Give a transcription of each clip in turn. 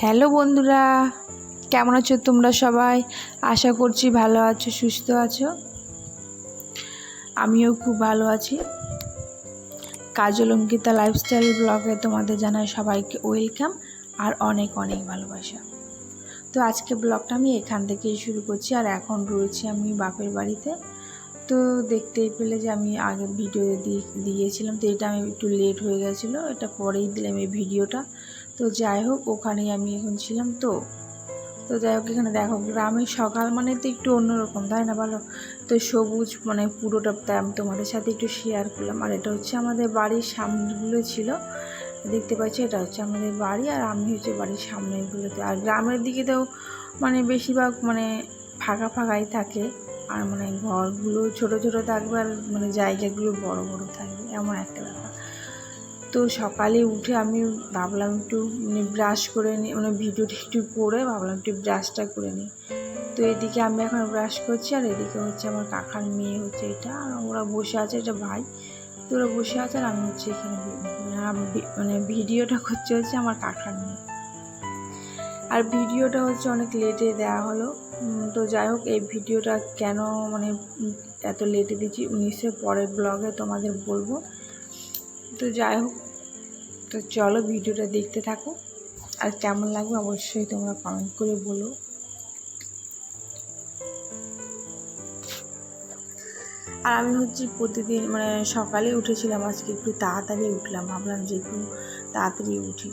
Hello বন্ধুরা, কেমন আছো তোমরা সবাই? আশা করছি ভালো আছো, সুস্থ আছো। আমিও খুব ভালো আছি। কাজল অঙ্কিতা লাইফস্টাইল ব্লগে তোমাদের জানাই সবাইকে ওয়েলকাম আর অনেক অনেক ভালোবাসা। তো আজকে ব্লগটা আমি এখান থেকেই শুরু করছি আর এখন রয়েছি আমি বাপের বাড়িতে। তো দেখতেই পেলে যে আমি আগে ভিডিও দিয়ে দিয়েছিলাম, তো এটা আমি একটু লেট হয়ে গেছিল, এটা পরেই দিলাম এই ভিডিওটা তো যাই হোক, ওখানেই আমি এখন ছিলাম তো। তো যাই হোক, এখানে দেখো, গ্রামের সকাল মানে তো একটু অন্যরকম, তাই না ভালো তো সবুজ মানে পুরোটা তাই আমি তোমাদের সাথে একটু শেয়ার করলাম। আর এটা হচ্ছে আমাদের বাড়ির সামনেগুলো ছিল। দেখতে পাচ্ছি, এটা হচ্ছে আমাদের বাড়ি আর আমি হচ্ছে বাড়ির সামনেগুলোতে আর গ্রামের দিকে তো মানে বেশিরভাগ মানে ফাঁকা ফাঁকাই থাকে। আর মানে ঘরগুলো ছোট ছোট থাকবে আর মানে জায়গাগুলো বড় বড় থাকবে, এমন একটা ব্যাপার। তো সকালে উঠে আমি ভাবলাম একটু মানে ব্রাশ করে নিই মানে ভিডিওটা একটু করে ভাবলাম একটু ব্রাশটা করে নিই তো এদিকে আমি এখন ব্রাশ করছি, আর এদিকে হচ্ছে আমার কাকার মেয়ে হচ্ছে এটা ওরা বসে আছে, এটা ভাই। তো ওরা বসে আছে, আর আমি হচ্ছে এখানে মানে ভিডিওটা করছে হচ্ছে আমার কাকার মেয়ে। আর ভিডিওটা হচ্ছে অনেক লেটে দেওয়া হলো। তো যাই হোক, এই ভিডিওটা কেন মানে এত লেটে দিচ্ছি, উনিশের পরের ব্লগে তোমাদের বলব। তো যাই হোক, তো চলো ভিডিওটা দেখতে থাকো। আর কেমন লাগবে অবশ্যই তোমরা কমেন্ট করে বলো। আর আমি হচ্ছে প্রতিদিন মানে সকালে উঠেছিলাম, আজকে একটু তাড়াতাড়ি উঠলাম। ভাবলাম যে একটু তাড়াতাড়ি উঠি।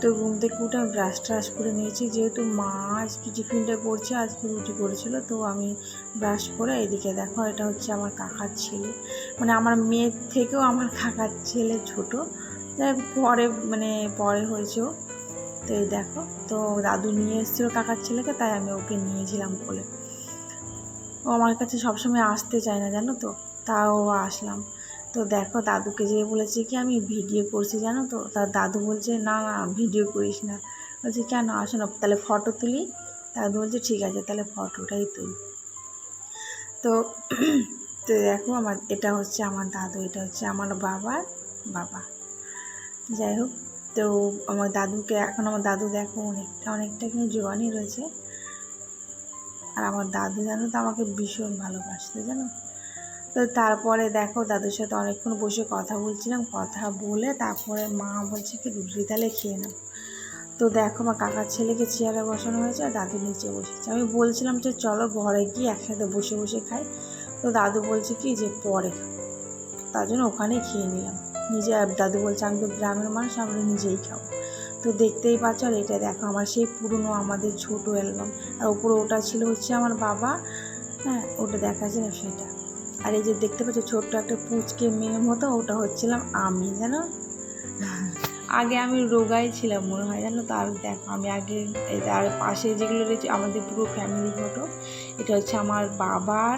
তো ঘুম থেকে উঠে আমি ব্রাশ ট্রাশ করে নিয়েছি। যেহেতু মা আজকে টিফিনটা করছে, আজকে রুটি করেছিল, তো আমি ব্রাশ করে এদিকে দেখো, এটা হচ্ছে আমার কাকার ছেলে। মানে আমার মেয়ের থেকেও আমার কাকার ছেলে ছোট। যাই পরে মানে পরে হয়েছে ও। তো এই দেখো, তো দাদু নিয়ে এসেছিল কাকার ছেলেকে, তাই আমি ওকে নিয়েছিলাম বলে ও আমার কাছে সবসময় আসতে চায় না, জানো তো? তাও আসলাম। তো দেখো দাদুকে যেয়ে বলেছে কি আমি ভিডিও করছি, জানো তো? তার দাদু বলছে, না না, ভিডিও করিস না। বলছে, কেন? আসো না, তাহলে ফটো তুলি। দাদু বলছে, ঠিক আছে, তাহলে ফটোটাই তুলি। তো তো দেখো আমার, এটা হচ্ছে আমার দাদু, এটা হচ্ছে আমার বাবার বাবা। যাই হোক, তো আমার দাদুকে, এখন আমার দাদু দেখো অনেকটা অনেকটা কিন্তু জোয়ানই রয়েছে। আর আমার দাদু জানো তো আমাকে ভীষণ ভালোবাসতে, জানো? তো তারপরে দেখো দাদুর সাথে অনেকক্ষণ বসে কথা বলছিলাম, কথা বলে তারপরে মা বলছে কি, রুটি তাহলে খেয়ে নাও। তো দেখো আমার কাকার ছেলেকে চেয়ারে বসানো হয়েছে আর দাদু নিচে বসেছে। আমি বলছিলাম যে চলো ঘরে গিয়ে একসাথে বসে বসে খাই। তো দাদু বলছে কি, যে পরে খাও তার জন্য ওখানেই খেয়ে নিলাম। নিজে দাদু বলছে, আমি তো গ্রামের মানুষ, আমরা নিজেই খাব। তো দেখতেই পাচ্ছ আর এটা দেখো আমার সেই পুরনো আমাদের ছোট অ্যালবাম। আর ওপরে ওটা ছিল হচ্ছে আমার বাবা হ্যাঁ ওটা দেখা যায় না সেটা। আর এই যে দেখতে পাচ্ছ, ছোট্ট একটা পুচকে মেয়ের মতো, ওটা হচ্ছিলাম আমি যেন আগে আমি রোগাই ছিলাম মনে হয়, জানো? তো আর দেখো, আমি আগে আর পাশে যেগুলো রয়েছে, আমাদের পুরো ফ্যামিলি ফটো এটা হচ্ছে আমার বাবার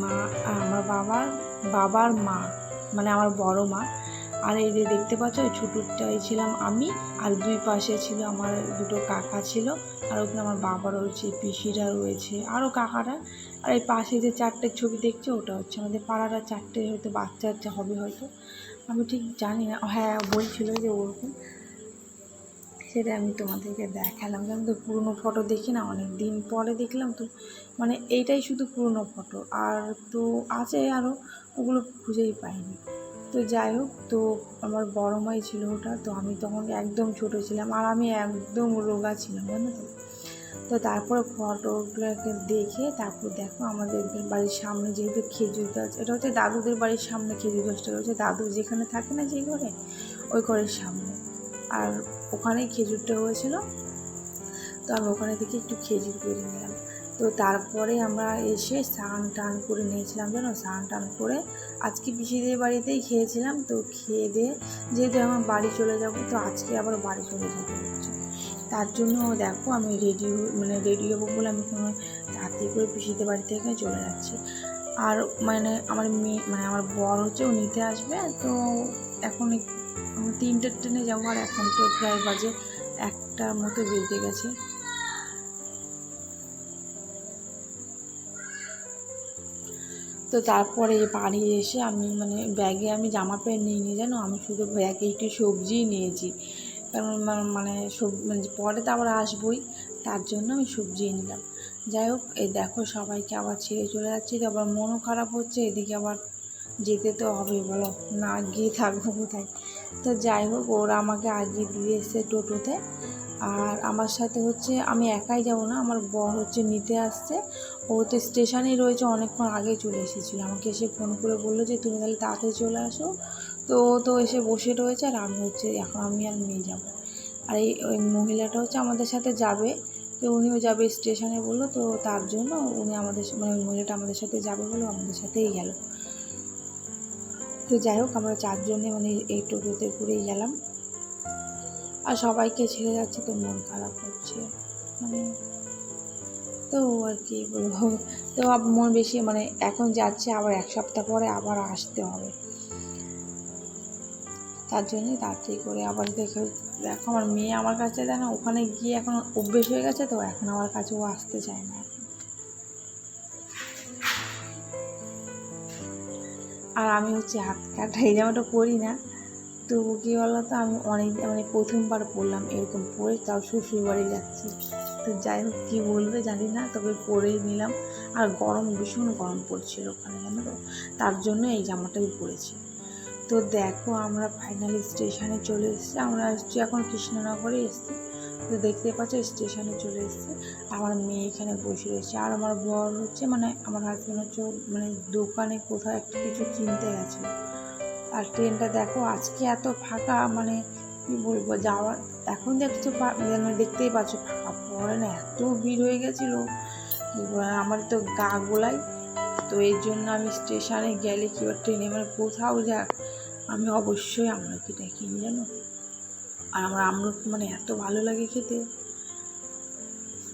মা, আমার বাবার বাবার মা মানে আমার বড় মা। আর এই যে দেখতে পাচ্ছ ওই ছোটোটাই ছিলাম আমি, আর দুই পাশে ছিল আমার দুটো কাকা ছিল, আর ওখানে আমার বাবা রয়েছে, পিসিরা রয়েছে আরও কাকারা। আর এই পাশে যে চারটে ছবি দেখছ, ওটা হচ্ছে আমাদের পাড়ারা, চারটে হয়তো বাচ্চা বাচ্চা হবে হয়তো, আমি ঠিক জানি না। হ্যাঁ বলছিল যে ওরকম। সেটা আমি তোমাদেরকে দেখালাম। আমি তো পুরনো ফটো দেখি না, অনেক দিন পরে দেখলাম তো। মানে এইটাই শুধু পুরনো ফটো, আর তো আছে আরও ওগুলো খুঁজেই পাইনি। তো যাই হোক, তো আমার বড় মাই ছিল ওটা, তো আমি তখন একদম ছোট ছিলাম আর আমি একদম রোগা ছিলাম, জানো তো। তো তারপরে ফটোগুলোকে দেখে তারপর দেখো আমাদের বাড়ির সামনে যেহেতু খেজুর গাছ, এটা হচ্ছে দাদুদের বাড়ির সামনে খেজুর গাছটা রয়েছে দাদু যেখানে থাকে না যে ঘরে, ওই ঘরের সামনে। আর ওখানেই খেজুরটা হয়েছিল, তো আমি ওখানে থেকে একটু খেজুর পেরে নিলাম। তো তারপরে আমরা এসে স্নান টান করে নিয়েছিলাম জানো? স্নান টান করে আজকে পিসিদের বাড়িতেই খেয়েছিলাম। তো খেয়ে দিয়ে যেহেতু আমার বাড়ি চলে যাব, তো আজকে আবার বাড়ি চলে হচ্ছে তার জন্য দেখো আমি রেডি মানে রেডি হব বলে আমি কোনো তাড়াতাড়ি করে পিসিদের বাড়ি থেকে চলে যাচ্ছি। আর মানে আমার মেয়ে মানে আমার বর হচ্ছে ও নিতে আসবে। তো এখন তিনটের ট্রেনে যাব আর এখন তো প্রায় বাজে একটার মতো বেজে গেছে। তো তারপরে বাড়ি এসে আমি মানে ব্যাগে আমি জামা প্যান্ট নিয়ে নিয়ে জানো? আমি শুধু ব্যাগে একটু সবজিই নিয়েছি। কারণ মানে সব মানে পরে তো আবার আসবই, তার জন্য আমি সবজি নিলাম যাই হোক, এই দেখো সবাইকে আবার ছেড়ে চলে যাচ্ছে আবার মনও খারাপ হচ্ছে, এদিকে আবার যেতে তো হবে, বলো? না গিয়ে থাকব কোথায়? তো যাই হোক, ওরা আমাকে আগে দিয়ে এসে টোটোতে। আর আমার সাথে হচ্ছে আমি একাই যাব না, আমার বর হচ্ছে নিতে আসছে। ও তো স্টেশনেই রয়েছে, অনেকক্ষণ আগে চলে এসেছিল। আমাকে এসে ফোন করে বলল যে, তুমি তাহলে তাড়াতাড়ি চলে আসো। তো ও তো এসে বসে রয়েছে আর আমি হচ্ছে, এখন আমি আর মেয়ে যাব আর এই, ওই মহিলাটা হচ্ছে আমাদের সাথে যাবে। তো উনিও যাবে স্টেশনে বলল, তো তার জন্য উনি আমাদের মানে ওই মহিলাটা আমাদের সাথে যাবে বলে আমাদের সাথেই গেল। তো যাই হোক, আমরা চারজনে মানে এই টোটোতে করেই গেলাম। আর সবাইকে ছেড়ে যাচ্ছে, তো মন খারাপ হচ্ছে। মানে তো আর কি বলব? তো মন বেশি মানে এখন যাচ্ছে, আবার এক সপ্তাহ পরে আবার আসতে হবে। তার জন্যই তাড়াতাড়ি করে আবার দেখে, দেখো আমার মেয়ে আমার কাছে দেয় না ওখানে গিয়ে এখন অভ্যেস হয়ে গেছে, তো এখন আমার কাছে ও আসতে চায় না। আর আমি হচ্ছে হাত কাটা, এই জামাটা পরি না। তো কী বলো তো আমি অনেক মানে প্রথমবার পরলাম এরকম পরে তাও শ্বশুর বাড়ি যাচ্ছি। তো যাই হোক, কী বলবে জানি না, তবে পরেই নিলাম। আর গরম, ভীষণ গরম পড়ছিল ওখানে, জানো তো? তার জন্য এই জামাটাই পরেছি তো দেখো, আমরা ফাইনালি স্টেশনে চলে এসেছি। আমরা আসছি এখন কৃষ্ণনগরে এসেছি। তো দেখতে পাচ্ছ স্টেশনে চলে এসেছে। আমার মেয়ে এখানে বসে রয়েছে। আর আমার বর হচ্ছে মানে আমার হাজব্যান্ড হচ্ছে মানে দোকানে কোথাও একটা কিছু কিনতে গেছিল। আর ট্রেনটা দেখো, আজকে এত ফাঁকা মানে কি বলব যাওয়ার এখন দেখছ মানে দেখতেই পাচ্ছ, ফাঁকা পরে না, এত ভিড় হয়ে গেছিল। আমার তো গা গোলাই তো এই জন্য আমি স্টেশনে গেলে কি বা ট্রেনে মানে কোথাও যাক, আমি অবশ্যই আমলকিটা কিনি জানো? আর আমার আমলকি মানে এত ভালো লাগে খেতে।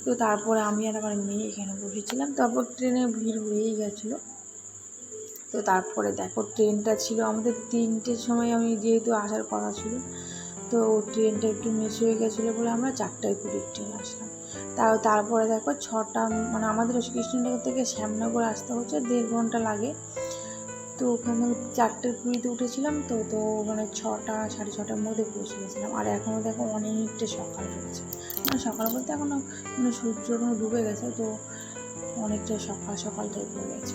তো তারপরে আমি আর আমার মেয়ে এখানে বসেছিলাম, তারপর ট্রেনে ভিড় হয়েই গেছিল। তো তারপরে দেখো ট্রেনটা ছিল আমাদের তিনটের সময় আমি যেহেতু আসার কথা ছিল, তো ট্রেনটা একটু মিস হয়ে গেছিল বলে আমরা চারটায় কুড়ির ট্রেন আসলাম। তাও তারপরে দেখো, ছটা মানে আমাদের কৃষ্ণনগর থেকে শ্যামনগর আসতে হচ্ছে, দেড় ঘণ্টা লাগে। তো ওখানে চারটের কুড়িতে উঠেছিলাম তো তো মানে ছটা, সাড়ে ছটার মধ্যে পৌঁছে গেছিলাম আর এখনও দেখো অনেকটা সকাল রয়েছে মানে সকাল বলতে এখনও মানে সূর্য ডুবে গেছে, তো অনেকটা সকাল সকাল টাইপ হয়ে গেছে।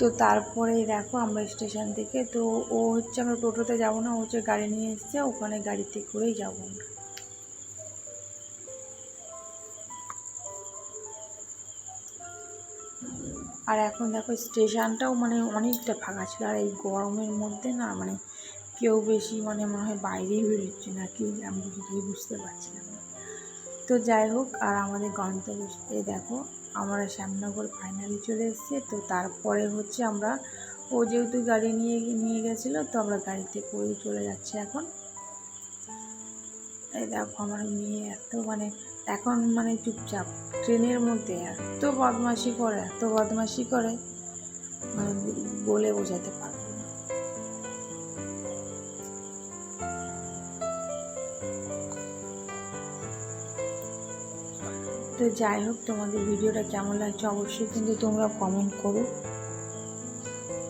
তো তারপরে দেখো আমরা স্টেশন থেকে, তো ও হচ্ছে আমরা টোটোতে যাব না, ও হচ্ছে গাড়ি নিয়ে এসছে, ওখানে গাড়িতে করেই যাব আমরা। আর এখন দেখো স্টেশনটাও মানে অনেকটা ফাঁকা ছিল, আর এই গরমের মধ্যে না মানে কেউ বেশি মানে মনে হয় বাইরেই বেরোচ্ছে না কি আমি বুঝতে পারছিলাম না। তো যাই হোক, আর আমাদের গন্তব্যে দেখো আমরা শ্যামনগর ফাইনালি চলে এসেছি। তো তারপরে হচ্ছে আমরা, ও যেহেতু গাড়ি নিয়ে নিয়ে গেছিল, তো আমরা গাড়িতে করেই চলে যাচ্ছি এখন। এই দেখো আমার মেয়ে এত মানে এখন মানে চুপচাপ, ট্রেনের মধ্যে এত বদমাসি করে, এত বদমাসি করে মানে বলে বোঝাতে পারব তো যাই হোক, তোমাদের ভিডিওটা কেমন লাগছে অবশ্যই কিন্তু তোমরা কমেন্ট করো।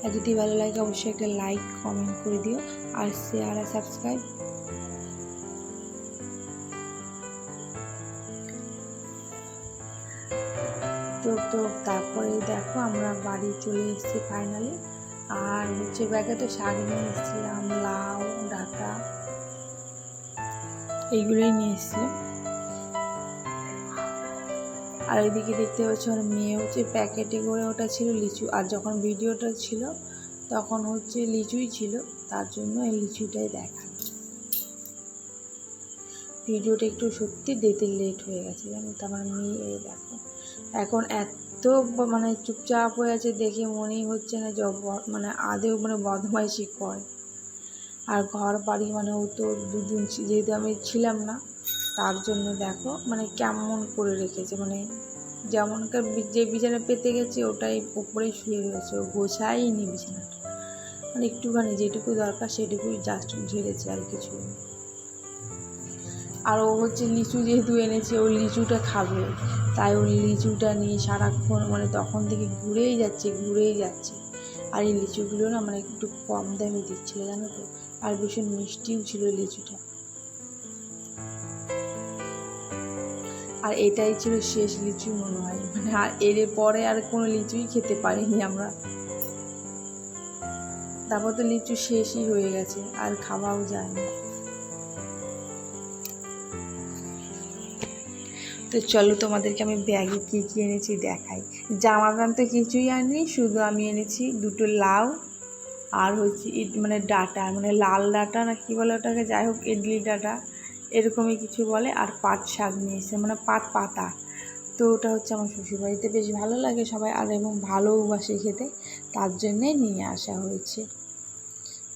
আর যদি ভালো লাগে, অবশ্যই একটা লাইক কমেন্ট করে দিও আর শেয়ার আর সাবস্ক্রাইব তো তো তারপরে দেখো, আমরা বাড়ি চলে এসেছি ফাইনালি আর হচ্ছে ব্যাগে তো শাক নিয়ে এসেছিলাম, লাউ, ডাঁটা, এইগুলোই নিয়ে এসেছিলাম। আর এদিকে দেখতে পাচ্ছি আমার মেয়ে হচ্ছে প্যাকেটে করে ওটা ছিল লিচু। আর যখন ভিডিওটা ছিল, তখন হচ্ছে লিচুই ছিল। তার জন্য এই লিচুটাই দেখা। ভিডিওটা একটু সত্যি দিতে লেট হয়ে গেছে, জানো? তো আমার মেয়ে এই দেখো। এখন এত মানে চুপচাপ হয়ে আছে, দেখে মনেই হচ্ছে না যে মানে আদেও মানে বদমাইশি করে। আর ঘর বাড়ি মানে ও তো দুদিন যেহেতু আমি ছিলাম না তার জন্য দেখো মানে কেমন করে রেখেছে মানে যেমনকার যে বিছানা পেতে গেছে ওটাই উপরেই শুয়ে রয়েছে, ও গোছায়নি বিছানাটা। মানে একটুখানি যেটুকু দরকার সেটুকুই জাস্ট ঝেড়েছে আর কিছু। আর ও হচ্ছে লিচু যেহেতু এনেছে, ও লিচুটা খাবে। তাই ও লিচুটা নিয়ে সারাক্ষণ মানে তখন থেকে ঘুরেই যাচ্ছে ঘুরেই যাচ্ছে। আর এই লিচুগুলো না মানে একটু কম দামে দিচ্ছিল, জানো তো? আর ভীষণ মিষ্টিও ছিল লিচুটা। আর এটাই ছিল শেষ লিচু মনে হয়। মানে আর এর পরে আর কোনো লিচুই খেতে পারিনি আমরা। তারপর তো লিচু শেষই হয়ে গেছে, আর খাওয়াও যায়নি। তো চলো তোমাদেরকে আমি ব্যাগে কী কী এনেছি দেখাই। জামা প্যান্ট তো কিছুই আনি শুধু আমি এনেছি দুটো লাউ আর হচ্ছে মানে ডাটা মানে লাল ডাটা না কী বলে ওটাকে? যাই হোক, ইডলি ডাটা। এরকমই কিছু বলে আর পাট শাক নিয়ে এসেছে মানে পাট পাতা। তো ওটা হচ্ছে আমার শ্বশুরবাড়িতে বেশ ভালো লাগে সবাই আর এবং ভালোবাসে খেতে, তার জন্যে নিয়ে আসা হয়েছে।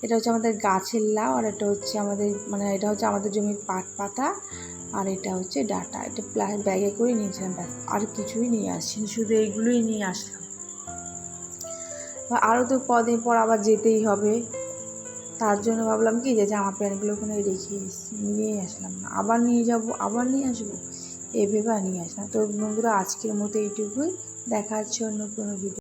এটা হচ্ছে আমাদের গাছের লাউ আর এটা হচ্ছে আমাদের মানে এটা হচ্ছে আমাদের জমির পাট পাতা আর এটা হচ্ছে ডাটা। এটা প্লা- ব্যাগে করে নিয়েছিলাম ব্যাস, আর কিছুই নিয়ে আসিনি, শুধু এইগুলোই নিয়ে আসলাম। আরও তো কদিন পর আবার যেতেই হবে। তার জন্য ভাবলাম কি যে জামা প্যান্টগুলো ওখানে রেখে এসেছি, নিয়েই আসলাম না। আবার নিয়ে যাব, আবার নিয়ে আসব? এ ভেবে নিয়ে আসলাম। তো বন্ধুরা, আজকের মতো এইটুকুই। দেখার জন্য কোনো ভিডিও